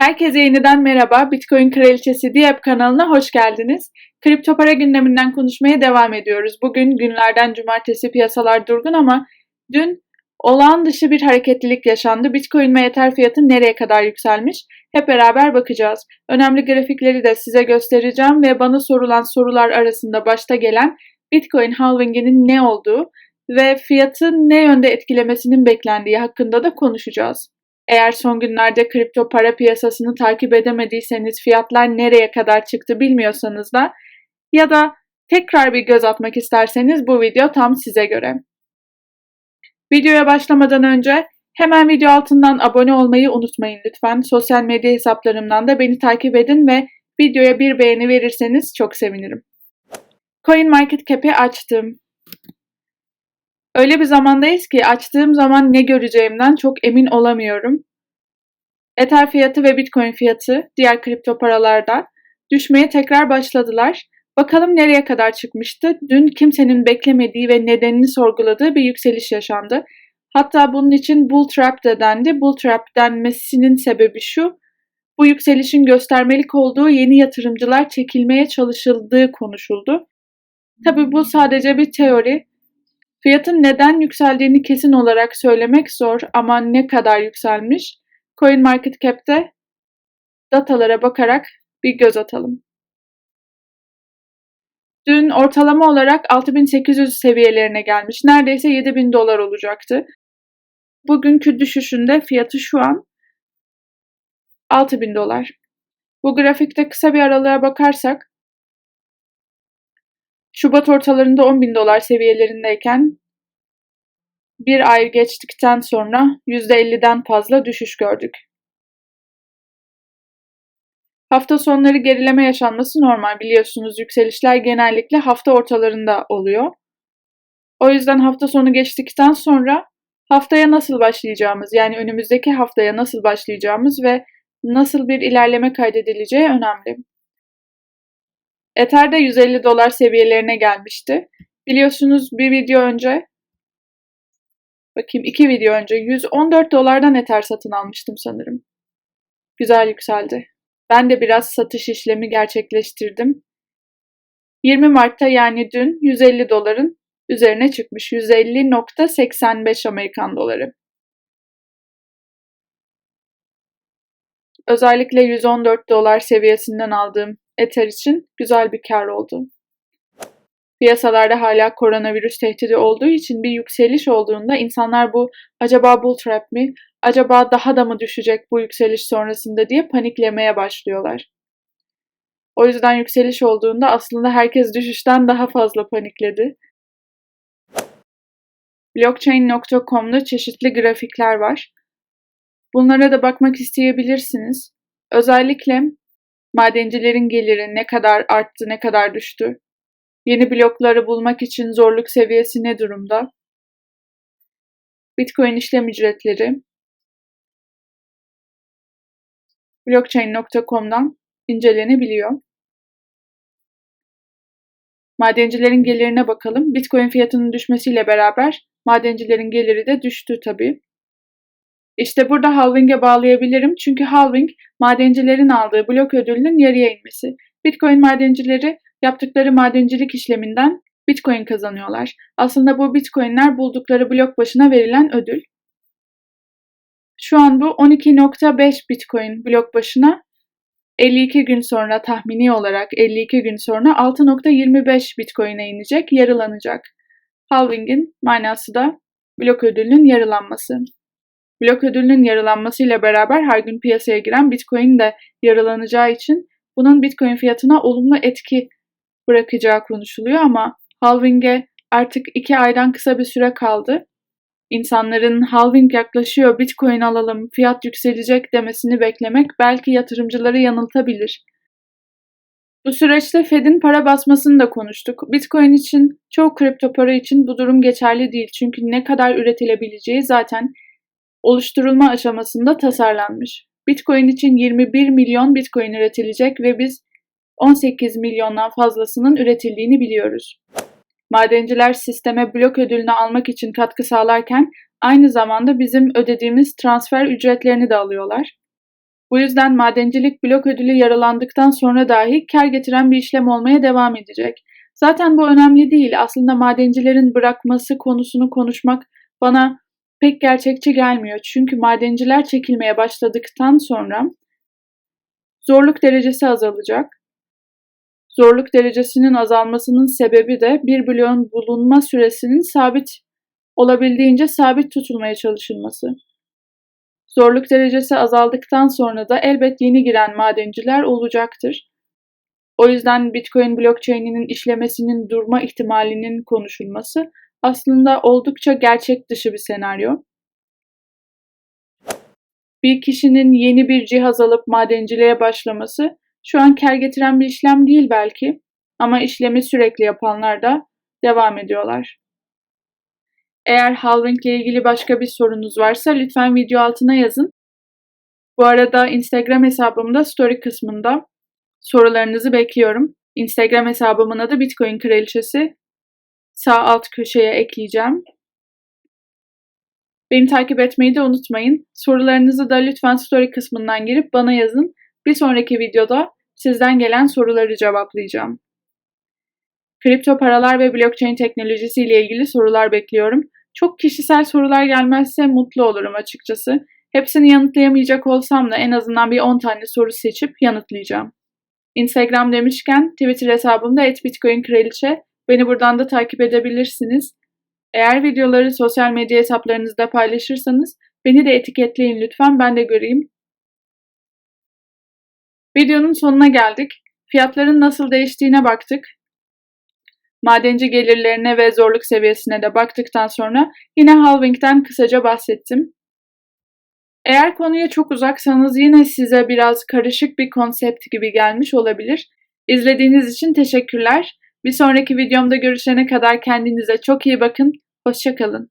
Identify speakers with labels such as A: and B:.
A: Herkese yeniden merhaba. Bitcoin Kraliçesi Diyep kanalına hoş geldiniz. Kripto para gündeminden konuşmaya devam ediyoruz. Bugün günlerden cumartesi piyasalar durgun ama dün olağan dışı bir hareketlilik yaşandı. Bitcoin ve Ether fiyatı nereye kadar yükselmiş? Hep beraber bakacağız. Önemli grafikleri de size göstereceğim ve bana sorulan sorular arasında başta gelen Bitcoin halvinginin ne olduğu ve fiyatı ne yönde etkilemesinin beklendiği hakkında da konuşacağız. Eğer son günlerde kripto para piyasasını takip edemediyseniz, fiyatlar nereye kadar çıktı bilmiyorsanız da ya da tekrar bir göz atmak isterseniz bu video tam size göre. Videoya başlamadan önce hemen video altından abone olmayı unutmayın lütfen. Sosyal medya hesaplarımdan da beni takip edin ve videoya bir beğeni verirseniz çok sevinirim. Coin Market Cap'i açtım. Öyle bir zamandayız ki açtığım zaman ne göreceğimden çok emin olamıyorum. Ether fiyatı ve Bitcoin fiyatı diğer kripto paralarda düşmeye tekrar başladılar. Bakalım nereye kadar çıkmıştı? Dün kimsenin beklemediği ve nedenini sorguladığı bir yükseliş yaşandı. Hatta bunun için bull trap de dendi. Bull trap denmesinin sebebi şu. Bu yükselişin göstermelik olduğu yeni yatırımcılar çekilmeye çalışıldığı konuşuldu. Tabi bu sadece bir teori. Fiyatın neden yükseldiğini kesin olarak söylemek zor ama ne kadar yükselmiş CoinMarketCap'te datalara bakarak bir göz atalım. Dün ortalama olarak 6800 seviyelerine gelmiş. Neredeyse 7000 dolar olacaktı. Bugünkü düşüşünde fiyatı şu an 6000 dolar. Bu grafikte kısa bir aralığa bakarsak Şubat ortalarında 10 bin dolar seviyelerindeyken bir ay geçtikten sonra %50'den fazla düşüş gördük. Hafta sonları gerileme yaşanması normal biliyorsunuz. Yükselişler genellikle hafta ortalarında oluyor. O yüzden hafta sonu geçtikten sonra haftaya nasıl başlayacağımız yani önümüzdeki haftaya nasıl başlayacağımız ve nasıl bir ilerleme kaydedileceği önemli. Ether de 150 dolar seviyelerine gelmişti. Biliyorsunuz bir video önce bakayım iki video önce 114 dolardan Ether satın almıştım sanırım. Güzel yükseldi. Ben de biraz satış işlemi gerçekleştirdim. 20 Mart'ta yani dün 150 doların üzerine çıkmış. 150.85 Amerikan doları. Özellikle 114 dolar seviyesinden aldığım Ether için güzel bir kar oldu. Piyasalarda hala koronavirüs tehdidi olduğu için bir yükseliş olduğunda insanlar bu acaba bull trap mi, acaba daha da mı düşecek bu yükseliş sonrasında diye paniklemeye başlıyorlar. O yüzden yükseliş olduğunda aslında herkes düşüşten daha fazla panikledi. Blockchain.com'da çeşitli grafikler var. Bunlara da bakmak isteyebilirsiniz. Özellikle madencilerin geliri ne kadar arttı, ne kadar düştü, yeni blokları bulmak için zorluk seviyesi ne durumda, Bitcoin işlem ücretleri, blockchain.com'dan incelenebiliyor. Madencilerin gelirine bakalım. Bitcoin fiyatının düşmesiyle beraber madencilerin geliri de düştü tabii. İşte burada halving'e bağlayabilirim çünkü halving madencilerin aldığı blok ödülünün yarıya inmesi. Bitcoin madencileri yaptıkları madencilik işleminden Bitcoin kazanıyorlar. Aslında bu Bitcoin'ler buldukları blok başına verilen ödül. Şu an bu 12.5 Bitcoin blok başına 52 gün sonra tahmini olarak 52 gün sonra 6.25 Bitcoin'e inecek, yarılanacak. Halving'in manası da blok ödülünün yarılanması. Blok ödülünün yarılanmasıyla beraber her gün piyasaya giren Bitcoin de yarılanacağı için bunun Bitcoin fiyatına olumlu etki bırakacağı konuşuluyor ama halving'e artık iki aydan kısa bir süre kaldı. İnsanların halving yaklaşıyor, Bitcoin alalım, fiyat yükselecek demesini beklemek belki yatırımcıları yanıltabilir. Bu süreçte Fed'in para basmasını da konuştuk. Bitcoin için, çoğu kripto para için bu durum geçerli değil. Çünkü ne kadar üretilebileceği zaten oluşturulma aşamasında tasarlanmış. Bitcoin için 21 milyon Bitcoin üretilecek ve biz 18 milyondan fazlasının üretildiğini biliyoruz. Madenciler sisteme blok ödülünü almak için katkı sağlarken aynı zamanda bizim ödediğimiz transfer ücretlerini de alıyorlar. Bu yüzden madencilik blok ödülü yaralandıktan sonra dahi kar getiren bir işlem olmaya devam edecek. Zaten bu önemli değil. Aslında madencilerin bırakması konusunu konuşmak bana pek gerçekçi gelmiyor. Çünkü madenciler çekilmeye başladıktan sonra zorluk derecesi azalacak. Zorluk derecesinin azalmasının sebebi de bir bloğun bulunma süresinin sabit olabildiğince sabit tutulmaya çalışılması. Zorluk derecesi azaldıktan sonra da elbet yeni giren madenciler olacaktır. O yüzden Bitcoin blockchain'inin işlemesinin durma ihtimalinin konuşulması aslında oldukça gerçek dışı bir senaryo. Bir kişinin yeni bir cihaz alıp madenciliğe başlaması şu an kar getiren bir işlem değil belki ama işlemi sürekli yapanlar da devam ediyorlar. Eğer halving ile ilgili başka bir sorunuz varsa lütfen video altına yazın. Bu arada Instagram hesabımda story kısmında sorularınızı bekliyorum. Instagram hesabımın adı Bitcoin Kraliçesi. Sağ alt köşeye ekleyeceğim. Beni takip etmeyi de unutmayın. Sorularınızı da lütfen story kısmından girip bana yazın. Bir sonraki videoda sizden gelen soruları cevaplayacağım. Kripto paralar ve blockchain teknolojisi ile ilgili sorular bekliyorum. Çok kişisel sorular gelmezse mutlu olurum açıkçası. Hepsini yanıtlayamayacak olsam da en azından bir 10 tane soru seçip yanıtlayacağım. Instagram demişken Twitter hesabımda @bitcoinkraliçe. Beni buradan da takip edebilirsiniz. Eğer videoları sosyal medya hesaplarınızda paylaşırsanız beni de etiketleyin lütfen ben de göreyim. Videonun sonuna geldik. Fiyatların nasıl değiştiğine baktık. Madenci gelirlerine ve zorluk seviyesine de baktıktan sonra yine halving'den kısaca bahsettim. Eğer konuya çok uzaksanız yine size biraz karışık bir konsept gibi gelmiş olabilir. İzlediğiniz için teşekkürler. Bir sonraki videomda görüşene kadar kendinize çok iyi bakın. Hoşçakalın.